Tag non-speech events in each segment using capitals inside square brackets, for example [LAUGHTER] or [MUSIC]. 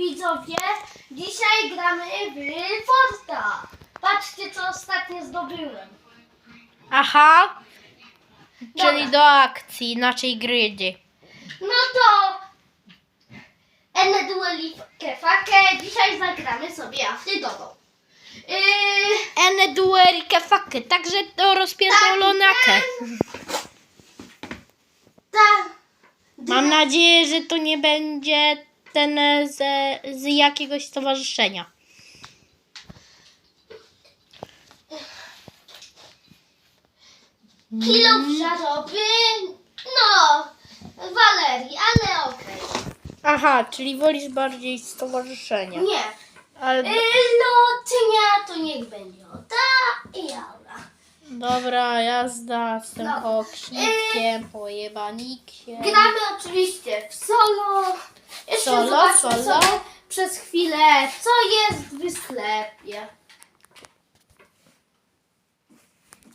widzowie, dzisiaj gramy w Forta. Patrzcie, co ostatnio zdobyłem. Aha, czyli Dobra. do akcji naszej gry. No to Ene duelikę fakę. Dzisiaj zagramy sobie afrydową. Yy, Ene duerike faky, także to rozpierdolonakę. ta, Mam nadzieję, że to nie będzie ten e, ze, z jakiegoś stowarzyszenia. kilo żaroby. No, Walerii, ale okej. Aha, czyli wolisz bardziej stowarzyszenia. Nie. Ale... Yy, lotnia to niech będzie o ta i aura. Dobra, jazda z tym Dobra. koksnikiem, pojebanikiem. Gramy oczywiście w solo. Jeszcze Solo, zobaczmy solo. sobie przez chwilę, co jest w sklepie.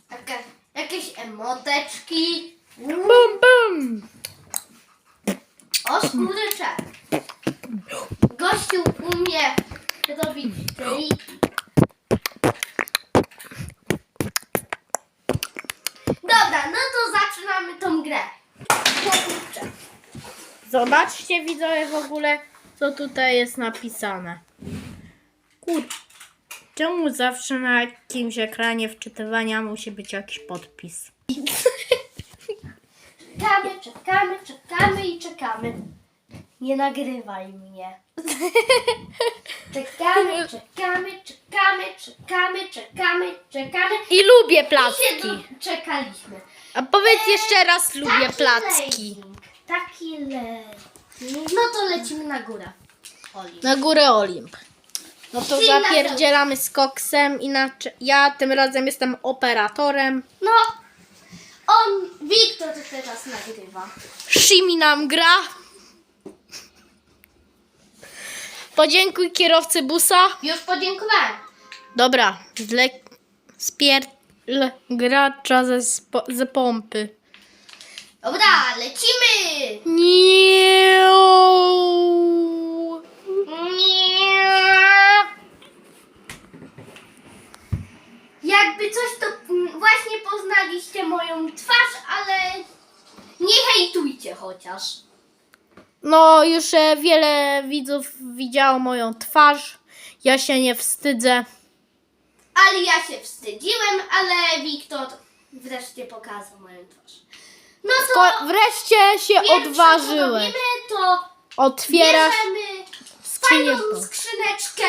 Taka, jakieś emoteczki. Bum, bum. O, skóryczek. Gościu umie robić triki. Dobra, no to zaczynamy tą grę. Kurczę. Zobaczcie widzowie w ogóle, co tutaj jest napisane. Kur... Czemu zawsze na jakimś ekranie wczytywania musi być jakiś podpis? Czekamy, czekamy, czekamy i czekamy. Nie nagrywaj mnie. Czekamy, czekamy, czekamy, czekamy, czekamy, czekamy. I lubię I się placki. do... czekaliśmy. A powiedz jeszcze raz, lubię Taki placki. Taki lejking. No to lecimy na górę. Oli. Na górę Olimp. No to Czyli na zapierdzielamy z koksem, inaczej ja tym razem jestem operatorem. No, on, Wiktor to teraz nagrywa. Shimi nam gra. Podziękuj kierowcy busa. Już podziękowałem. Dobra, zle... spier... gracza ze, spo... ze pompy. Dobra, lecimy! Nie. Jakby coś, to mm, właśnie poznaliście moją twarz, ale nie hejtujcie chociaż. No, już e, wiele widzów widziało moją twarz. Ja się nie wstydzę. Ale ja się wstydziłem, ale Wiktor wreszcie pokazał moją twarz. No to Ko- wreszcie się pierwsze, co odważyłeś. robimy, to Otwierasz. bierzemy skrzynię fajną skrzyneczkę.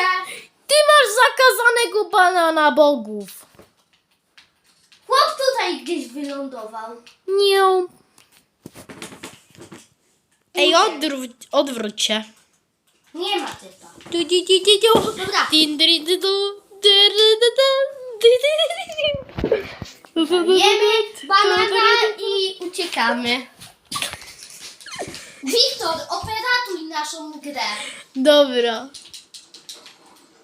Ty masz zakazanego banana bogów. Chłop tutaj gdzieś wylądował. Nie. Ej, odwróć, odwróć się. Nie ma typa. Du, di, di, di, du. Dobra. Din, dri, di, du. Jemy banana i uciekamy. Wiktor, operatuj naszą grę. Dobra.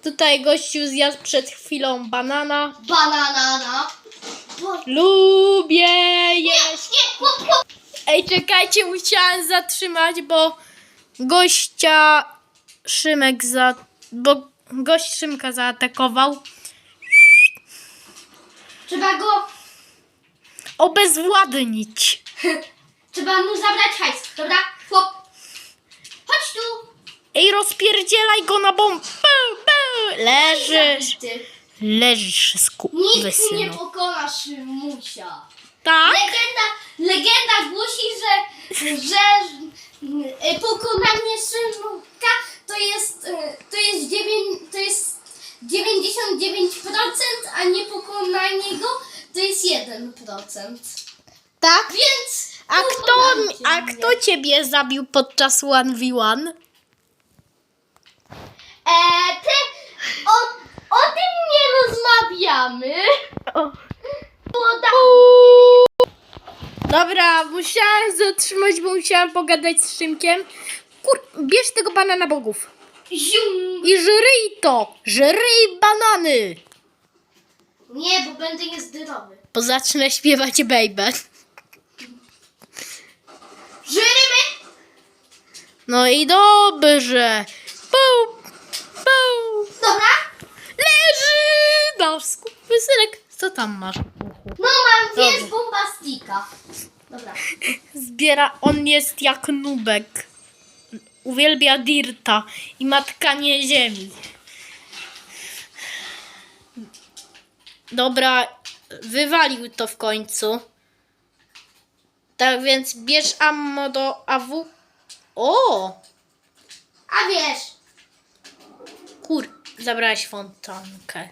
Tutaj gościu zjadł przed chwilą banana. Banana. Lubię jeść. Nie. Ej, czekajcie, musiałem zatrzymać, bo gościa Szymek za... bo gość Szymka zaatakował. Trzeba go... Obezwładnić. Trzeba mu zabrać hajs. Dobra? Chłop. Chodź tu. Ej, rozpierdzielaj go na bomb. Pu, pu. Leżysz. Ty. Leżysz, Nikt nie skurwysynu. pokona Szymusia. Tak? Legenda, legenda głosi, że, że e, pokonanie Szymuka to jest, e, to jest, dziewię- to jest 99%, a nie pokonanie go to jest 1%. Tak? Więc A kto, pokonajcie a mnie. kto ciebie zabił podczas 1v1? E, ty, o, o tym nie rozmawiamy. O. Da- Dobra, musiałem zatrzymać, bo musiałam pogadać z Szymkiem. Kur... Bierz tego banana bogów. Zium. I żryj to! Żryj banany! Nie, bo będę niezdrowy. Bo zacznę śpiewać baby. Żyrymy! No i dobrze. Pum! Pum! Dobra? Leży! Nasz wysynek. Co tam masz? No mam, Dobra. jest bombastika. Dobra. Zbiera, on jest jak nubek. Uwielbia dirta i ma tkanie ziemi. Dobra, wywalił to w końcu. Tak więc bierz ammo do AW. O! A wiesz, Kur... Zabrałeś fontankę.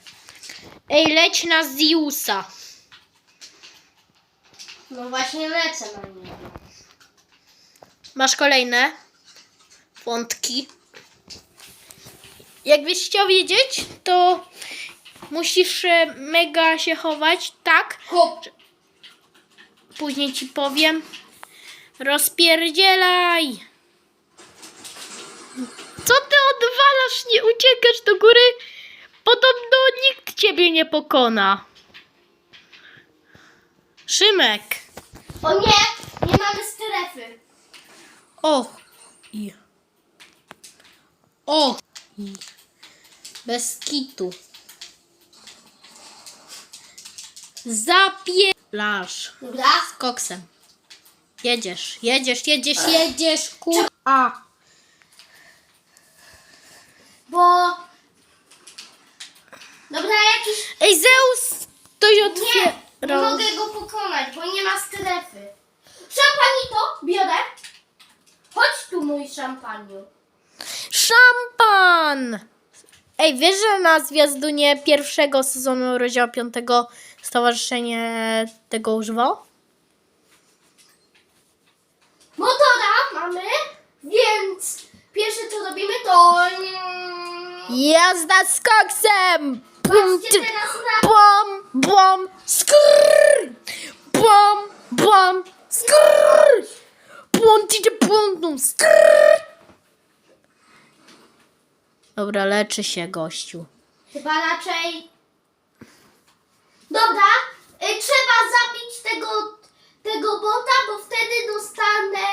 Ej, leć na Ziusa. no właśnie lecę na niego. Masz kolejne wątki. Jakbyś chciał wiedzieć, to musisz e, mega się chować, tak? Hop. Później ci powiem. Rozpierdzielaj! Co ty odwalasz? Nie uciekasz do góry? Podobno nikt ciebie nie pokona. Szymek. O nie, nie mamy strefy. O! I. O! I. Bez kitu. Zapielasz. Dobra? Z koksem. Jedziesz, jedziesz, jedziesz, jedziesz, kur... A. Bo... Dobra, jakiś... Ej, Zeus! Ktoś Nie, nie otwiera. mogę go pokonać, bo nie ma strefy. Szampanito, biorę. Chodź tu, mój szampaniu. Szampan! Ej, wiesz, że na zwiastunie pierwszego sezonu rozdziału piątego stowarzyszenie tego używało? Motora mamy, więc pierwsze co robimy to... mm, Jazda z koksem! Pum, Patrzcie ty- teraz na... Błom, błom, skrrr! Błom, skrrr! Ty, ty, skrrr! Dobra, leczy się gościu. Chyba raczej... Dobra, y, trzeba zabić tego, tego bota, bo wtedy dostanę...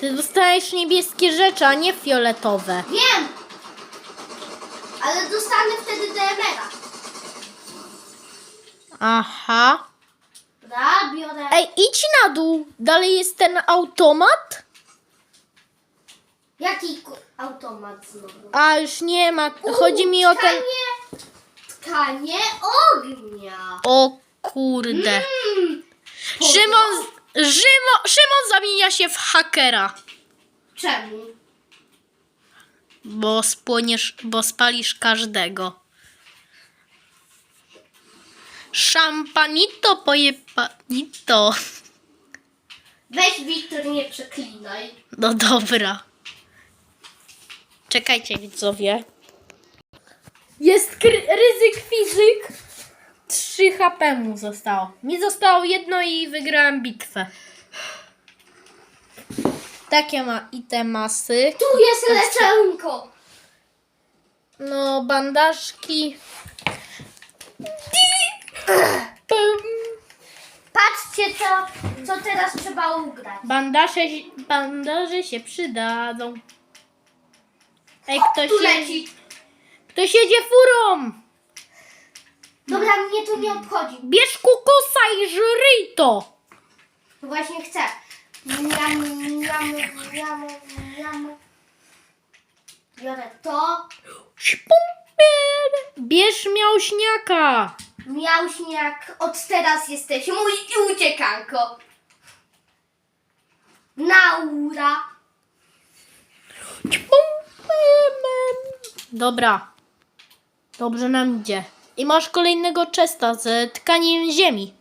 Ty dostajesz niebieskie rzeczy, a nie fioletowe. Wiem! Ale dostanę wtedy DMR-a. Aha. Dobra, biorę... Ej, idź na dół. Dalej jest ten automat? Jaki ku- automat znowu? A już nie ma. Chodzi mi o ten. Tkanie, tkanie ognia. O kurde. Mm, Szymon, Szymon, Szymon zamienia się w hakera. Czemu? Bo spłoniesz, bo spalisz każdego. Szampanito pojepanito. Weź Wiktor, nie przeklinaj. No dobra. Czekajcie widzowie. Jest ryzyk fizyk. 3 HP mu zostało. Mi zostało jedno i wygrałem bitwę. Takie ma itemasy. Tu jest leczonko. No, bandażki. Patrzcie, co, co teraz trzeba ugrać. Bandaże, bandaże się przydadzą. Ej, ktoś, Tu je, leci. ktoś jedzie furą. Dobra, mnie to nie obchodzi. Bierz kukusa i żryj to. Właśnie chcę. Miam, miam, miam, miam. Biorę to. Szpumper. Bierz miałśniaka. Miałśniak, od teraz jesteś mój i uciekanko. Naura. Dobra. Dobrze nam idzie. I masz kolejnego czesta z tkaniem ziemi.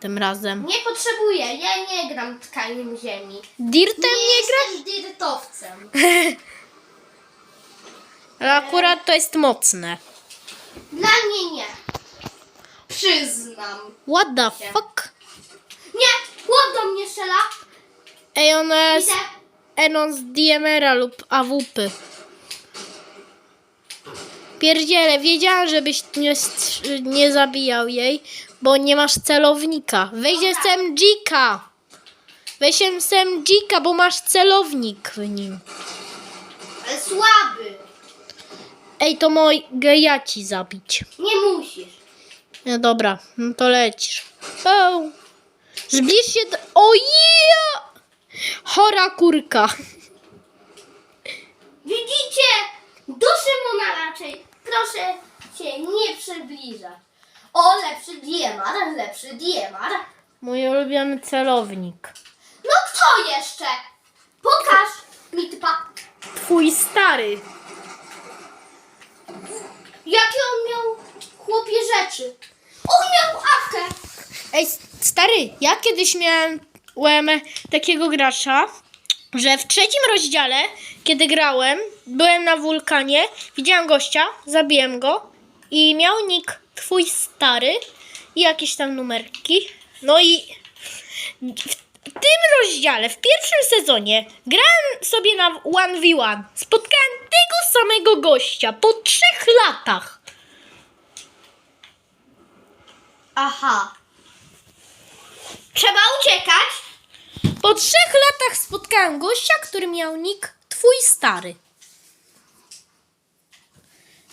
Tym razem. Nie potrzebuję, ja nie gram tkaniem ziemi. Dirtem Nie nie gra? jestem dirtowcem. [LAUGHS] Ale akurat to jest mocne. Dla mnie nie. Przyznam. What the fuck? Nie, chłop do mnie strzela. Ej, ona jest Widzę. Enon z DMR-a lub AWP. Pierdziele, wiedziałam, żebyś nie, nie zabijał jej, bo nie masz celownika. Weź dzika. Weź SMG-ka, bo masz celownik w nim. Ale słaby. Ej, to mogę ja ci zabić. Nie musisz. No dobra, no to lecisz. Peł. Zbliż się do... O ja! Chora kurka. Widzicie? Do Szymona raczej. Proszę się nie przybliżać. O, lepszy DMR, lepszy DMR. Mój ulubiony celownik. No kto jeszcze? Pokaż mi typa. Twój stary. Jakie on miał chłopie rzeczy? On miał awkę. Ej, stary, ja kiedyś miałem takiego gracza, że w trzecim rozdziale, kiedy grałem, byłem na wulkanie, widziałem gościa, zabiłem go i miał nick twój stary i jakieś tam numerki. No i w tym rozdziale, w pierwszym sezonie, grałem sobie na 1v1. Spotkałem tego samego gościa po trzech latach. Aha. Trzeba uciekać. Po trzech latach spotkałem gościa, który miał nick Twój stary.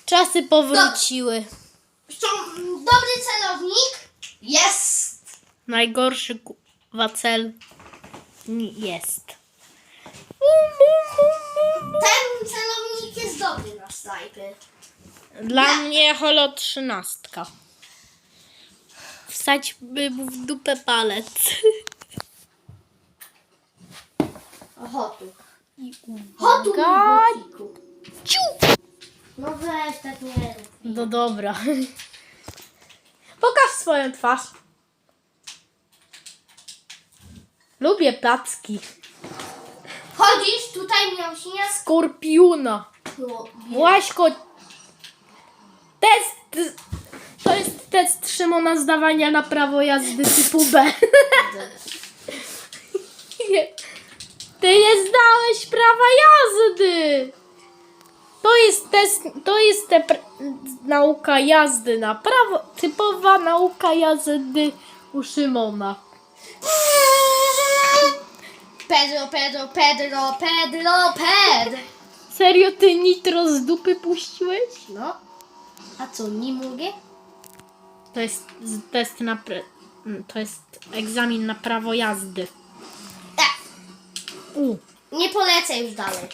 Czasy powróciły. Dobry celownik jest. Najgorszy kurwa cel ni- jest. Ten celownik jest dobry na snajpy. Dla mnie holo trzynastka. Wstać by mu w dupę palec. [LAUGHS] Ochotu. I Chotu uwaga. bociku. Ciu! No weź tak nie rób. No dobra. Pokaż swoją twarz. Lubię placki. Chodzisz, tutaj miał śnieg. Skorpiona. No, Łaśko. Test. To jest test Szymona zdawania na prawo jazdy typu B. [LAUGHS] Nie. Ty nie zdałeś prawa jazdy. To jest test, to jest te nauka jazdy na prawo, typowa nauka jazdy u Szymona. Pedro, Pedro, Pedro, Pedro, Pedro. Serio, ty nitro z dupy puściłeś? No. A co, nie mogę? To jest test na. Mm, To jest egzamin na prawo jazdy. Nie polecę już dalej.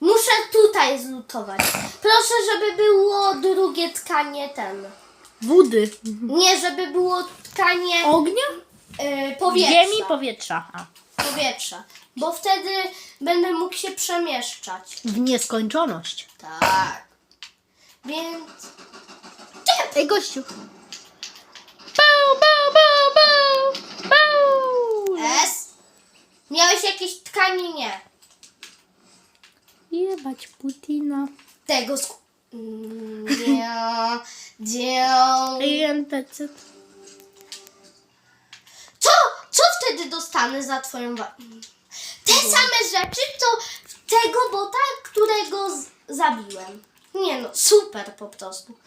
Muszę tutaj zlutować. Proszę, żeby było drugie tkanie ten. Wody. Nie, żeby było tkanie Ognia? y, powietrza. Ziemi, powietrza. A. powietrza. Bo wtedy będę mógł się przemieszczać. W nieskończoność. Tak. Więc Ej, gościu. Bał, bał, bał, bał, bał. S. Miałeś jakieś tkanie? Nie. Jebać Putina. Tego sk... Nie. Nie. NPC. Co? Co wtedy dostanę za twoją wa- Te same rzeczy, co tego bota, którego z- zabiłem. Nie no, super po prostu.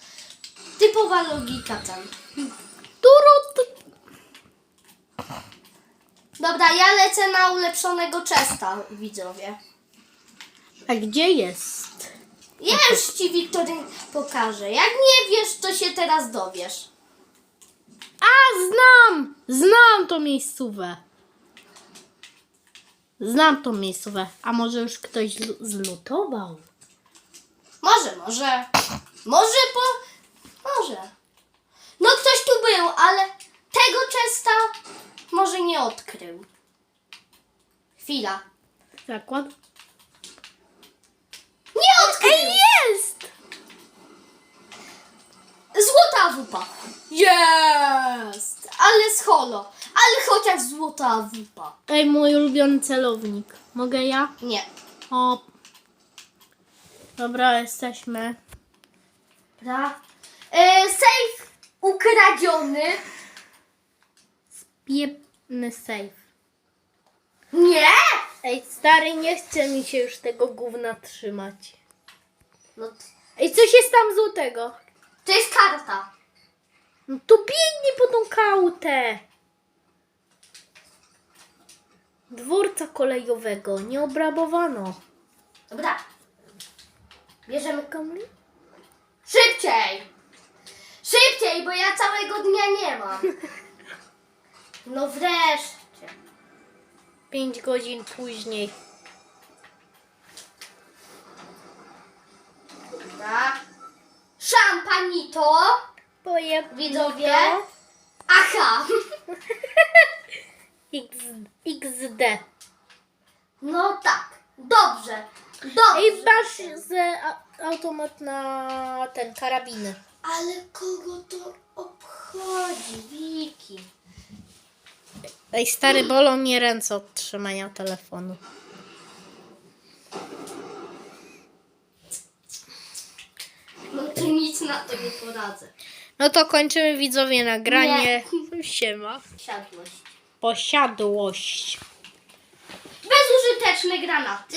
Typowa logika tam. Turut. Dobra, ja lecę na ulepszonego Chesta, widzowie. A gdzie jest? Ja już ci, Wiktory, pokażę. Jak nie wiesz, to się teraz dowiesz. A, znam! Znam tą miejscówę. Znam tą miejscówę. A może już ktoś zlu- zlutował? Może, może. Może po... Może. No ktoś tu był, ale tego Chesta może nie odkrył. Chwila. Zakład? Nie odkrył! jest! Złota wupa. Jest! Ale z holo. Ale chociaż złota wupa. Ej, mój ulubiony celownik. Mogę ja? Nie. O. Dobra, jesteśmy. Dobra. E, safe ukradziony. Piepny safe. Nie! Ej, stary, nie chce mi się już tego gówna trzymać. No, Ej, coś jest tam złotego. to jest karta. No to biegnij po tą kautę. Dworca kolejowego nie obrabowano. Dobra. Bierzemy Kamli? Szybciej! Szybciej, bo ja całego dnia nie mam. [LAUGHS] No wreszcie. Pięć godzin później. Dobra. Szampanito. Boję Widzowie. Aha. [LAUGHS] X, XD. No tak. Dobrze. Dobrze. Ej, masz z a, automat na ten karabiny. Ale kogo to obchodzi, Wiki? Ej, stary, bolą mnie ręce od trzymania telefonu. No to nic na to nie poradzę. No to kończymy widzowie nagranie. Siema. Siadłość. Posiadłość. Bezużyteczne granaty.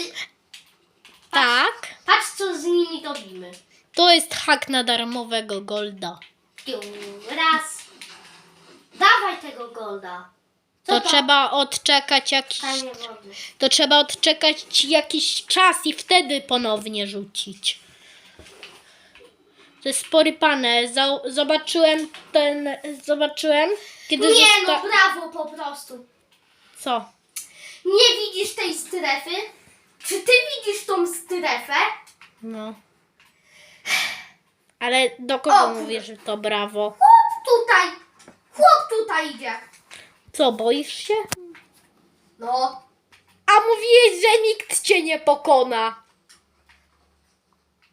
Tak. Patrz, co z nimi robimy. To jest hak na darmowego golda. Piu, Raz. Dawaj tego golda. To trzeba odczekać jakiś. Wody. To trzeba odczekać jakiś czas i wtedy ponownie rzucić. To jest porypane. Za- Zobaczyłem ten. Zobaczyłem, kiedy Nie zosta- no, brawo po prostu. Co? Nie widzisz tej strefy? Czy ty widzisz tą strefę? No. Ale do kogo O, mówisz, że to brawo? Chłop tutaj. Chłop tutaj idzie. Co, boisz się? No. A mówiłeś, że nikt cię nie pokona.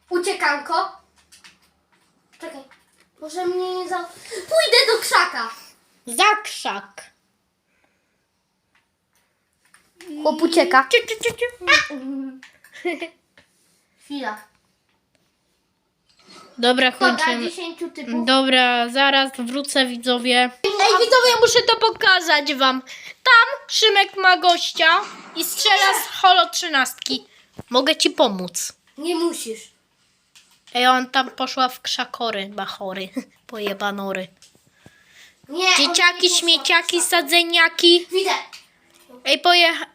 Uciekanko. Czekaj. Może mnie nie za... Pójdę do krzaka. Za krzak. Chłop ucieka. Ciu, ciu, ciu, ciu. Chwila. Dobra, Dobra, kończymy. 10 typów. Dobra, zaraz wrócę widzowie. Ej widzowie, muszę to pokazać wam. Tam Szymek ma gościa i strzela z holo trzynastki. Mogę ci pomóc. Nie musisz. Ej, on tam poszła w krzakory, bachory, [LAUGHS] pojebanory. Nie. on Dzieciaki, nie śmieciaki, sadzeniaki. Widzę. Ej, pojecha...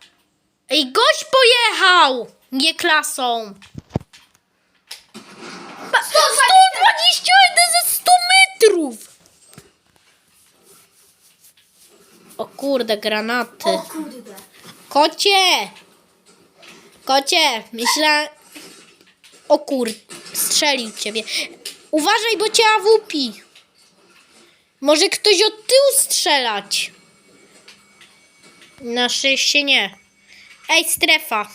Ej, gość pojechał! Nie klasą. 121 ze 100 metrów! O kurde, granaty. O kurde. Kocie! Kocie, myślę... O kur... Strzelił ciebie. Uważaj, bo cię awupi. Może ktoś od tyłu strzelać. Na szczęście nie. Ej, strefa.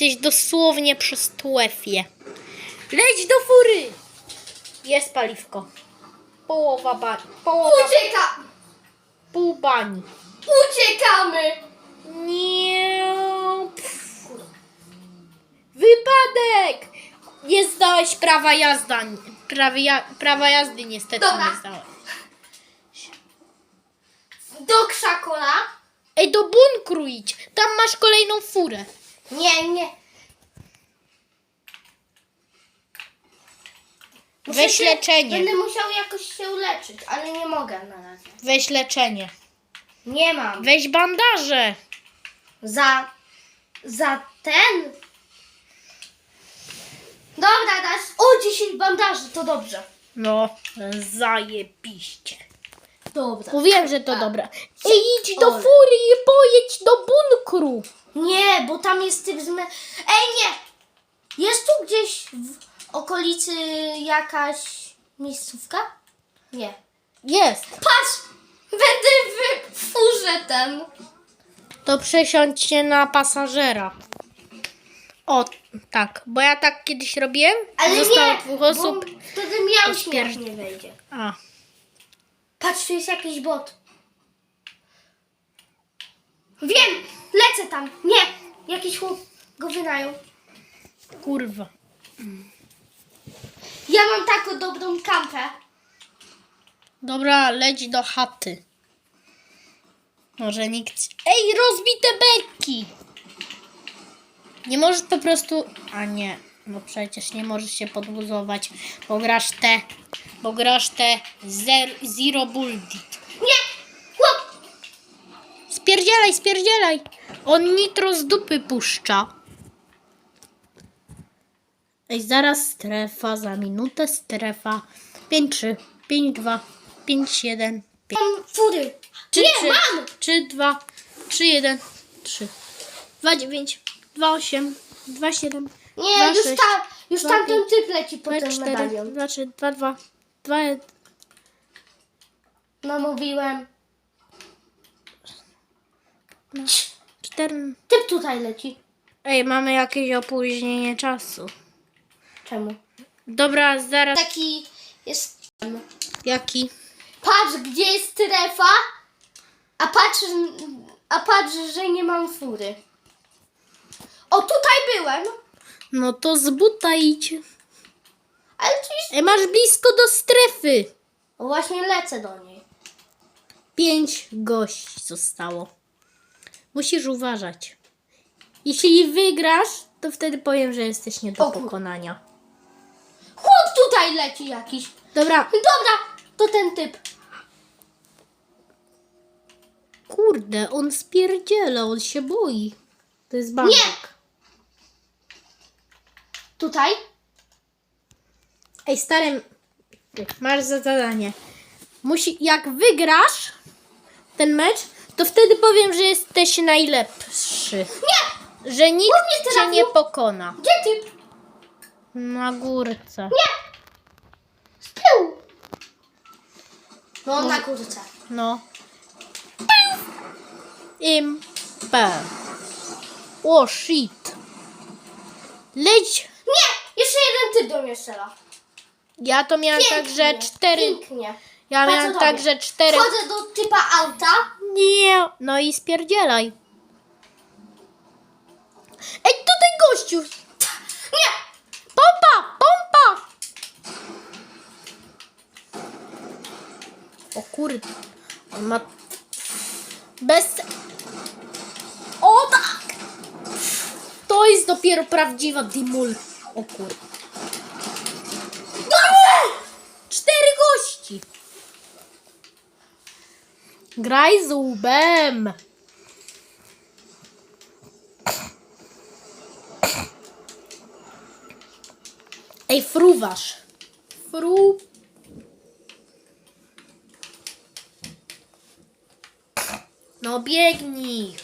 Jesteś dosłownie przy strefie. Leć do fury! Jest paliwko. Połowa bani. Połowa Ucieka. pół bani. Uciekamy. Nie. Wypadek! Nie zdałeś prawa jazda. Prawie ja, prawa jazdy niestety Dobra. nie zdałeś. Do krzakola. Ej, do bunkru idź. Tam masz kolejną furę. Nie, nie. Muszę Weź się- leczenie. Będę musiał jakoś się uleczyć, ale nie mogę na razie. Weź leczenie. Nie mam. Weź bandaże. Za. Za ten. Dobra, dasz. O, 10 bandaży, to dobrze. No, zajebiście. Dobra. Mówiłem, że to dobra. Ej, idź do Ole. fury i pojedź do bunkru. Nie, bo tam jest typ zmę... Ej, nie! Jest tu gdzieś w okolicy jakaś miejscówka? Nie. Jest. Patrz! Będę w furze ten. To przesiądźcie na pasażera. O, tak, bo ja tak kiedyś robiłem. Ale Zostało nie, dwóch osób. bo wtedy miał śmierć nie wejdzie. A, Patrz, tu jest jakiś bot. Wiem! Lecę tam. Nie! Jakiś chłop go wynajął. kurwa. Ja mam taką dobrą kampę. Dobra, leć do chaty. Może nikt. Ej, rozbite beki! Nie możesz po prostu. A nie, no przecież nie możesz się podbuzować, bo grasz te Bo grasz te zer, Zero Bulldit. Nie! Spierdzielaj, spierdzielaj! On nitro z dupy puszcza. Ej, zaraz strefa, za minutę strefa. 5-3, 5-2, 5-1, Mam fury. 3, Nie, 3, mam! 3, 2, 3, 1, 3, 2, 9, 2, 8, 2, 7, Nie, 2, już, 6, ta, już dwa, tamten typ leci po 2, ten 4, medalion. 2, 3, 2, 2, 2, No mówiłem. 4. Typ tutaj leci. Ej, mamy jakieś opóźnienie czasu. Czemu? Dobra, zaraz. Taki jest... Jaki? Patrz, gdzie jest strefa, a patrz, a patrz, że nie mam fury. O, tutaj byłem, No to z buta idź. ale. Ej, masz blisko do strefy. Właśnie lecę do niej. Pięć gości zostało. Musisz uważać. Jeśli wygrasz, to wtedy powiem, że jesteś nie do O kur- pokonania. Chłop tutaj leci jakiś. Dobra, Dobra, to ten typ. kurde, on spierdziela, on się boi. To jest bank. Nie! Tutaj? Ej, starym, masz za zadanie. Musi, jak wygrasz ten mecz, to wtedy powiem, że jesteś najlepszy. Nie! Że nikt mnie cię trafił. nie pokona. Gdzie typ? Na górce. Nie! Z tyłu. No, na górce. No. Impe. O shit. Leć. Nie! Jeszcze jeden typ do mnie strzela. Ja to miałem tak, że cztery. Pięknie. Ja Patrz, miałem co tak, robię. że cztery. Wchodzę do typa auta. Nie. No i spierdzielaj. Ej, tutaj gościu. Nie! Pompa, pompa. O kurde. On ma... Bez... O tak! To jest dopiero prawdziwa Dimul. O kurde. Cztery gości. Graj z łbem. Ej, fruwasz. Fru... No biegnij.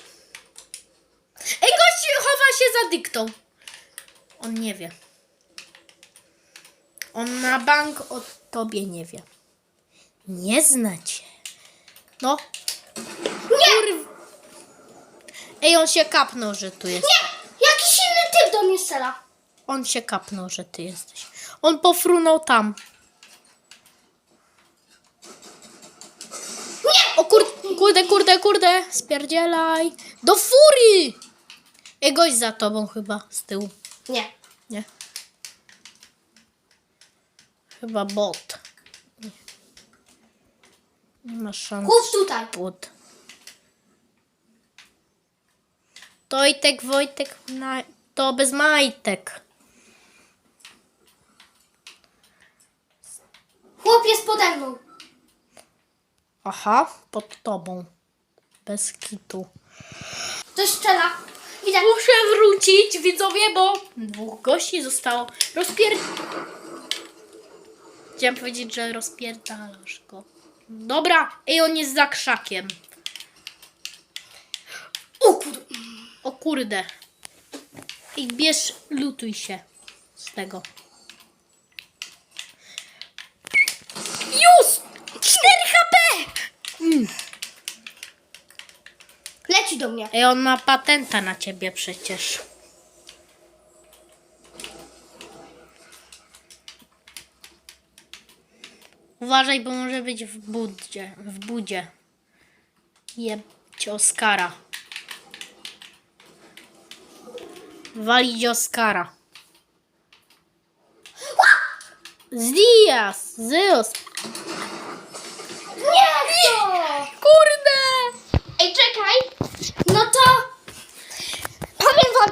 Ej, gościu chowa się za dyktą. On nie wie. On na bank o tobie nie wie. Nie zna cię. No. Nie! Ej, on się kapnął, że tu jest. Nie! Jakiś inny typ do mnie strzela. On się kapnął, że ty jesteś. On pofrunął tam. Nie! O kur... kurde, kurde, kurde. Spierdzielaj. Do furii! Ej, gość za tobą chyba, z tyłu. Nie. Nie. Chyba bot. Nie, ma szans. Chłop tutaj. Tojtek, Wojtek, na... to bez majtek. Chłop jest pode mną. Aha, pod tobą. Bez kitu. Ktoś strzela. Widzę. Muszę wrócić, widzowie, bo dwóch gości zostało. Rozpier... Chciałem powiedzieć, że rozpierdalasz go. Dobra, ej, on jest za krzakiem. O kur... O kurde. Ej, bierz, lutuj się z tego. Już! 4 HP! Leci do mnie. Ej, on ma patenta na ciebie przecież. Uważaj, bo może być w budzie. W budzie. Jebć Oskara. Walić Oskara. [GASPS] Z Diaz! Zeus!